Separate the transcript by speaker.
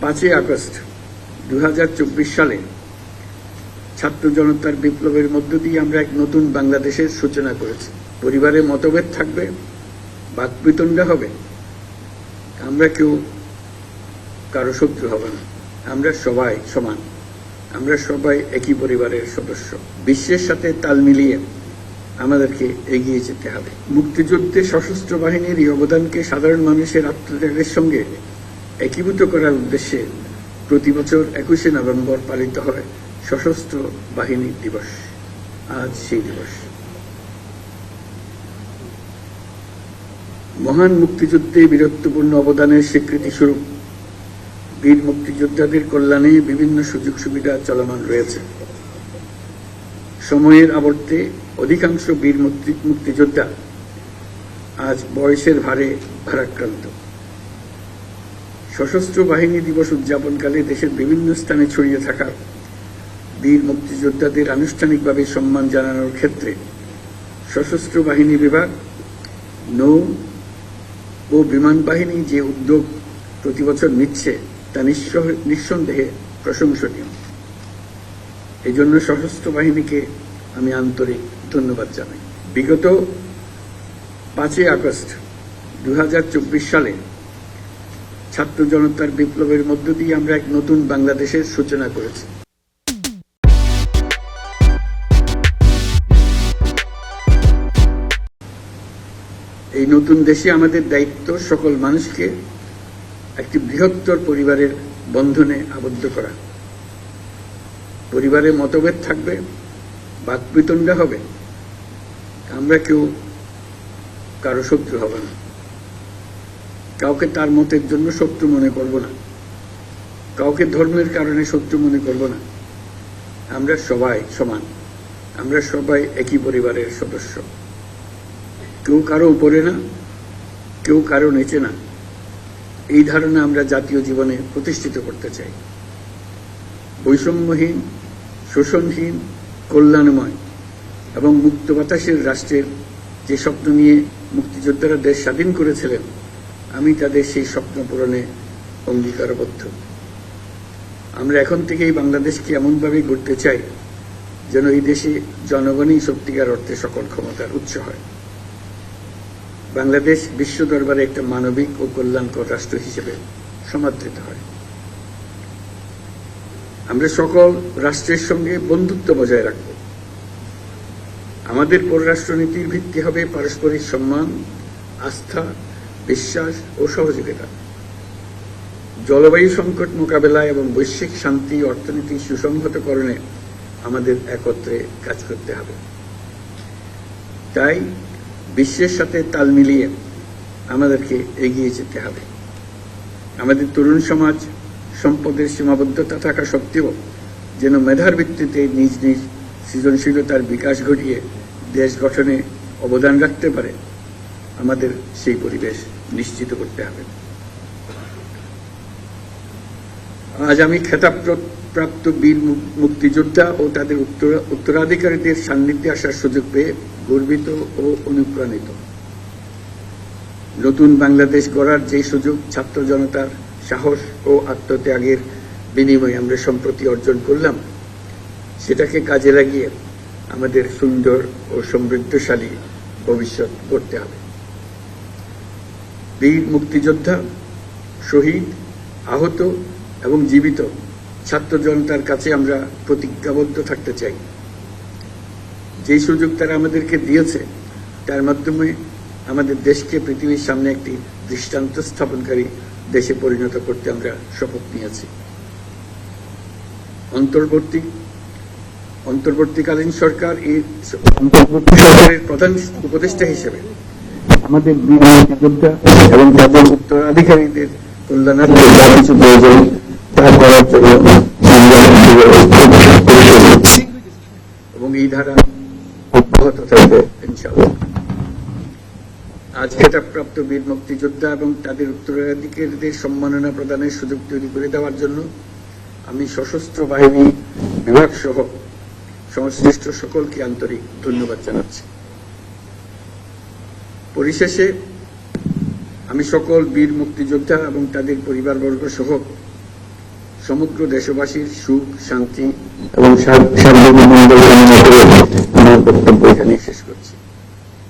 Speaker 1: পাঁচই আগস্ট দু হাজার চব্বিশ সালে ছাত্র জনতার বিপ্লবের মধ্য দিয়ে আমরা এক নতুন বাংলাদেশের সূচনা করেছি। পরিবারে মতভেদ থাকবে, বাকবিতণ্ডা হবে। আমরা কেউ কারও শত্রু হব না। আমরা সবাই সমান। আমরা সবাই একই পরিবারের সদস্য। বিশ্বের সাথে তাল মিলিয়ে আমাদেরকে এগিয়ে যেতে হবে। মুক্তিযুদ্ধে সশস্ত্র বাহিনীর এই অবদানকে সাধারণ মানুষের আত্মত্যাগের সঙ্গে একীভূত করার উদ্দেশ্যে প্রতি বছর একুশে নভেম্বর পালিত হয় সশস্ত্র বাহিনী দিবস। আজ সেই দিবস। মহান মুক্তিযুদ্ধে বীরত্বপূর্ণ অবদানের স্বীকৃতি স্বরূপ বীর মুক্তিযোদ্ধাদের কল্যাণে বিভিন্ন সুযোগ সুবিধা চলমান রয়েছে। সময়ের আবর্তে অধিকাংশ বীর মুক্তি মুক্তিযোদ্ধা আজ বয়সের ভারে ভারাক্রান্ত। সশস্ত্র বাহিনী দিবস উদযাপনকালে দেশের বিভিন্ন স্থানে ছড়িয়ে থাকা বীর মুক্তিযোদ্ধাদের আনুষ্ঠানিকভাবে সম্মান জানানোর ক্ষেত্রে সশস্ত্র বাহিনী বিভাগ, নৌ ও বিমান বাহিনী যে উদ্যোগ প্রতি বছর নিচ্ছে, তা নিঃস- নিঃসন্দেহে প্রশংসনীয়। এই জন্য সশস্ত্র বাহিনীকে আমি আন্তরিক ধন্যবাদ জানাই। বিগত পাঁচই আগস্ট দু হাজার চব্বিশ সালে ছাত্র জনতার বিপ্লবের মধ্য দিয়ে আমরা এক নতুন বাংলাদেশের সূচনা করেছি। এই নতুন দেশে আমাদের দায়িত্ব সকল মানুষকে একটি বৃহত্তর পরিবারের বন্ধনে আবদ্ধ করা। পরিবারে মতভেদ থাকবে, বাকবিতণ্ডা হবে। আমরা কেউ কারও শত্রু হব না। কাউকে তার মতের জন্য শত্রু মনে করব না। কাউকে ধর্মের কারণে শত্রু মনে করব না। আমরা সবাই সমান। আমরা সবাই একই পরিবারের সদস্য। কেউ কারও উপরে না, কেউ কারও নিচে না। এই ধারণা আমরা জাতীয় জীবনে প্রতিষ্ঠিত করতে চাই। বৈষম্যহীন, শোষণহীন, কল্যাণময় এবং মুক্ত বাতাসের রাষ্ট্রের যে স্বপ্ন নিয়ে মুক্তিযোদ্ধারা দেশ স্বাধীন করেছিলেন আমি তাদের সেই স্বপ্ন পূরণে অঙ্গীকারবদ্ধ। আমরা এখন থেকেই বাংলাদেশকে এমনভাবে গড়তে চাই যেন এই দেশে জনগণই সত্যিকার অর্থে সকল ক্ষমতার উৎস হয়। বাংলাদেশ বিশ্ব দরবারে একটা মানবিক ও কল্যাণকর রাষ্ট্র হিসেবে সমাদৃত হয়। আমরা সকল রাষ্ট্রের সঙ্গে বন্ধুত্ব বজায় রাখব। আমাদের পররাষ্ট্রনীতির ভিত্তি হবে পারস্পরিক সম্মান, আস্থা বিশ্বাস ও সহযোগিতা। জলবায়ু সংকট মোকাবেলায় এবং বৈশ্বিক শান্তি, অর্থনীতি সুসংহতকরণে আমাদের একত্রে কাজ করতে হবে। তাই বিশ্বের সাথে তাল মিলিয়ে আমাদেরকে এগিয়ে যেতে হবে। আমাদের তরুণ সমাজ সম্পদের সীমাবদ্ধতা থাকা সত্ত্বেও যেন মেধার ভিত্তিতে নিজ নিজ সৃজনশীলতার বিকাশ ঘটিয়ে দেশ গঠনে অবদান রাখতে পারে আমাদের সেই পরিবেশ। নিশ্চিত করতে হবে। আজ আমি খেতাব প্রাপ্ত বীর মুক্তিযোদ্ধা ও তাদের উত্তরাধিকারীদের সান্নিধ্যে আসার সুযোগ পেয়ে গর্বিত ও অনুপ্রাণিত। নতুন বাংলাদেশ গড়ার যে সুযোগ, ছাত্র জনতার সাহস ও আত্মত্যাগের বিনিময়ে আমরা সম্প্রতি অর্জন করলাম, সেটাকে কাজে লাগিয়ে আমাদের সুন্দর ও সমৃদ্ধশালী ভবিষ্যৎ করতে হবে। বীর মুক্তিযোদ্ধা, শহীদ, আহত এবং জীবিত ছাত্র জনতার কাছে আমরা প্রতিজ্ঞাবদ্ধ থাকতে চাই। যে সুযোগ তারা আমাদেরকে দিয়েছে, তার মাধ্যমে আমাদের দেশকে পৃথিবীর সামনে একটি দৃষ্টান্ত স্থাপনকারী দেশে পরিণত করতে আমরা শপথ নিয়েছি। অন্তর্বর্তী, অন্তর্বর্তীকালীন সরকার এই অন্তর্বর্তী সরকারের প্রধান উপদেষ্টা হিসেবে আমাদের মুক্তিযোদ্ধা এবং তাদের উত্তরাধিকারীদের এবং এই ধারা অব্যাহত থাকবে বীর মুক্তিযোদ্ধা এবং তাদের উত্তরাধিকারীদের সম্মাননা প্রদানের সুযোগ তৈরি করে দেওয়ার জন্য আমি সশস্ত্র বাহিনী বিভাগ সহ সংশ্লিষ্ট সকলকে আন্তরিক ধন্যবাদ জানাচ্ছি। পরিশেষে আমি সকল বীর মুক্তিযোদ্ধা এবং তাদের পরিবারবর্গ সহ সমগ্র দেশবাসীর সুখ, শান্তি
Speaker 2: এবং সার্বভৌম আমার বক্তব্য এখানে শেষ করছি।